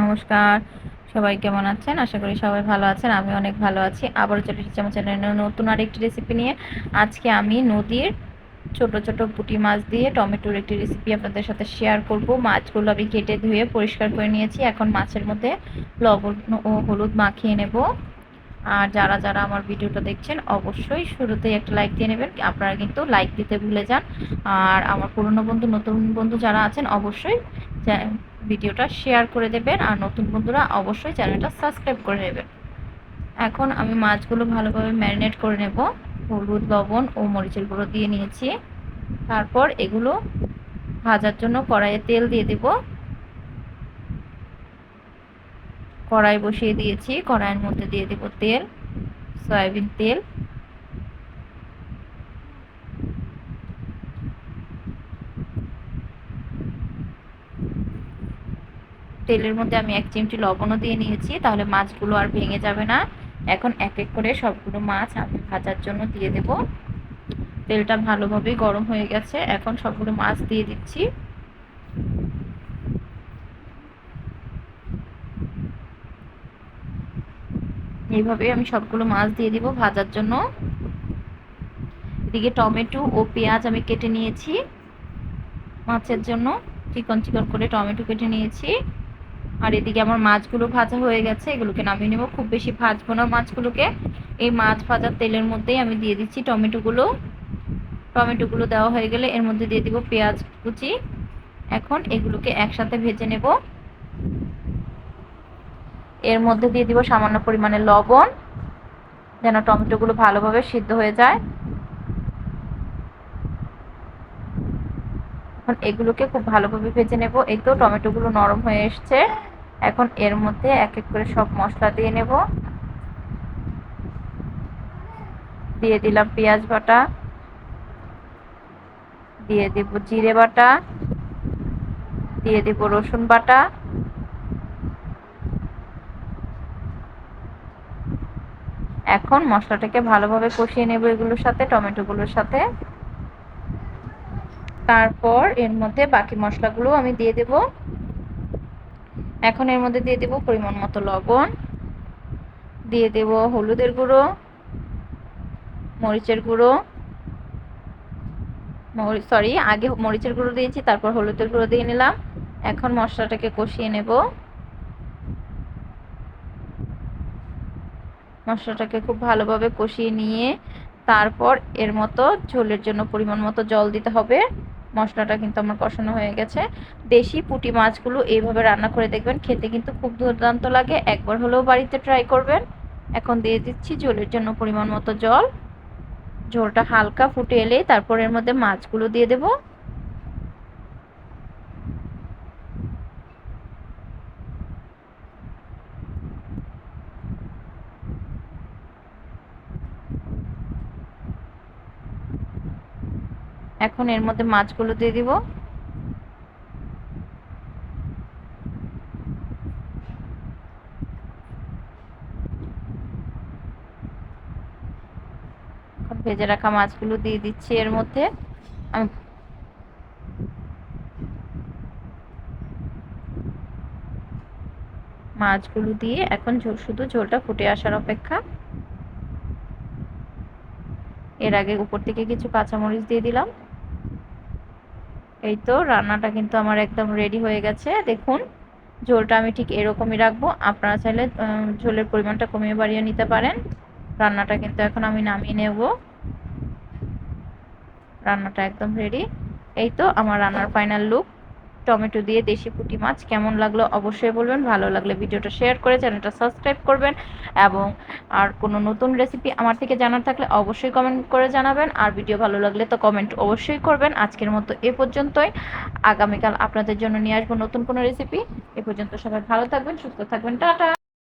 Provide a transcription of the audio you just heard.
নমস্কার। সবাই কেমন আছেন? আশা করি সবাই ভালো আছেন, আমি অনেক ভালো আছি। আবারও চলে এসেছি আমার চ্যানেলে নতুন আরেকটি রেসিপি নিয়ে। আজকে আমি নদীর ছোট ছোট পুঁটি মাছ দিয়ে টমেটোর একটি রেসিপি আপনাদের সাথে শেয়ার করব। মাছগুলো আমি কেটে ধুয়ে পরিষ্কার করে নিয়েছি। এখন মাছের মধ্যে লবণ ও হলুদ মাখিয়ে নেব। আর যারা যারা আমার ভিডিওটা দেখছেন, অবশ্যই শুরুতেই একটা লাইক দিয়ে নেবেন। আপনারা কিন্তু লাইক দিতে ভুলে যান। আর আমার পুরনো বন্ধু, নতুন বন্ধু যারা আছেন, অবশ্যই ভিডিওটা শেয়ার করে দেবেন আর নতুন বন্ধুরা অবশ্যই চ্যানেলটা সাবস্ক্রাইব করে নেবেন। এখন আমি মাছগুলো ভালোভাবে ম্যারিনেট করে নেব। হলুদ, লবণ ও মরিচের গুঁড়ো দিয়ে নিয়েছি। তারপর এগুলো ভাজার জন্য কড়াইয়ে তেল দিয়ে দেব। কড়াই বসিয়ে দিয়েছি। কড়াইয়ের মধ্যে দিয়ে দেব তেল, সয়াবিন তেল। তেলের মধ্যে আমি এক চিমটি লবণও দিয়ে নিয়েছি, তাহলে মাছগুলো আর ভেঙে যাবে না। এখন এক এক করে সবগুলো মাছ আমি ভাজার জন্য দিয়ে দেব। তেলটা ভালোভাবে গরম হয়ে গেছে, এখন সবগুলো মাছ দিয়ে দিচ্ছি। এইভাবে আমি সবগুলো মাছ দিয়ে দিব ভাজার জন্য। এদিকে টমেটো ও পেঁয়াজ আমি কেটে নিয়েছি মাছের জন্য। চিকন চিকন করে টমেটো কেটে নিয়েছি। আর এদিকে আমার মাছগুলো ভাজা হয়ে গেছে, এগুলোকে নামিয়ে নেব। খুব বেশি ভাজবো না মাছগুলোকে। এই মাছ ভাজার তেলের মধ্যেই আমি দিয়ে দিচ্ছি টমেটোগুলো। টমেটোগুলো দেওয়া হয়ে গেলে এর মধ্যে দিয়ে দিব পেঁয়াজ কুচি। এখন এগুলোকে একসাথে ভেজে নেব। এর মধ্যে দিয়ে দিব সামান্য পরিমাণে লবণ, যেন টমেটোগুলো ভালোভাবে সিদ্ধ হয়ে যায়। এখন এগুলোকে খুব ভালোভাবে ভেজে নেব। এই তো টমেটোগুলো নরম হয়ে এসছে। এখন এর মধ্যে এক এক করে সব মশলা দিয়ে নেব। দিয়ে দিলাম পেঁয়াজ বাটা। দিয়ে দেব জিরে বাটা। দিয়ে দেব রসুন বাটা। এখন মশলাটাকে ভালোভাবে কষিয়ে নেব এগুলোর সাথে, টমেটোগুলোর সাথে। তারপর এর মধ্যে বাকি মশলাগুলো আমি দিয়ে দেব। এখন এর মধ্যে দিয়ে দেব পরিমাণ মতো লবণ, দিয়ে দেব হলুদের গুঁড়ো, মরিচের গুঁড়ো সরি আগে মরিচের গুঁড়ো দিয়েছি, তারপর হলুদের গুঁড়ো দিয়ে নিলাম। এখন মশলাটাকে কষিয়ে নেব। মশলাটাকে খুব ভালোভাবে কষিয়ে নিয়ে তারপর এর মতো ঝোলের জন্য পরিমাণ মতো জল দিতে হবে। মশলাটা কিন্তু আমার কষানো হয়ে গেছে। দেশি পুটি মাছগুলো এইভাবে রান্না করে দেখবেন, খেতে কিন্তু খুব দুর্দান্ত লাগে। একবার হলেও বাড়িতে ট্রাই করবেন। এখন দিয়ে দিচ্ছি জলের জন্য পরিমাণ মতো জল। ঝোলটা হালকা ফুটে এলেই তারপর এর মধ্যে মাছগুলো দিয়ে দেবো। এখন এর মধ্যে মাছগুলো দিয়ে দিব। ভেজে রাখা মাছগুলো দিয়ে দিচ্ছি এর মধ্যে। আমি মাছগুলো দিয়ে এখন শুধু ঝোলটা ফুটে আসার অপেক্ষা। এর আগে উপর থেকে কিছু কাঁচামরিচ দিয়ে দিলাম। এই তো রান্নাটা কিন্তু আমার একদম রেডি হয়ে গেছে। দেখুন, ঝোলটা আমি ঠিক এরকমই রাখব। আপনারা চাইলে ঝোলের পরিমাণটা কমিয়ে বাড়িয়ে নিতে পারেন। রান্নাটা কিন্তু এখন আমি নামিয়ে নেব। রান্নাটা একদম রেডি এই তো আমার রান্নার ফাইনাল লুক টমেটো দিয়ে দেশি পুঁটি মাছ। কেমন লাগল অবশ্যই বলবেন। ভালো লাগলে ভিডিওটা শেয়ার করে চ্যানেলটা সাবস্ক্রাইব করবেন এবং আর কোনো নতুন রেসিপি আমার থেকে জানার থাকলে অবশ্যই কমেন্ট করে জানাবেন। আর ভিডিও ভালো লাগলে তো কমেন্ট অবশ্যই করবেন। আজকের মতো এ পর্যন্তই। আগামীকাল আপনাদের জন্য নিয়ে আসব নতুন কোনো রেসিপি এ পর্যন্ত সবাই ভালো থাকবেন, সুস্থ থাকবেন। টাটা!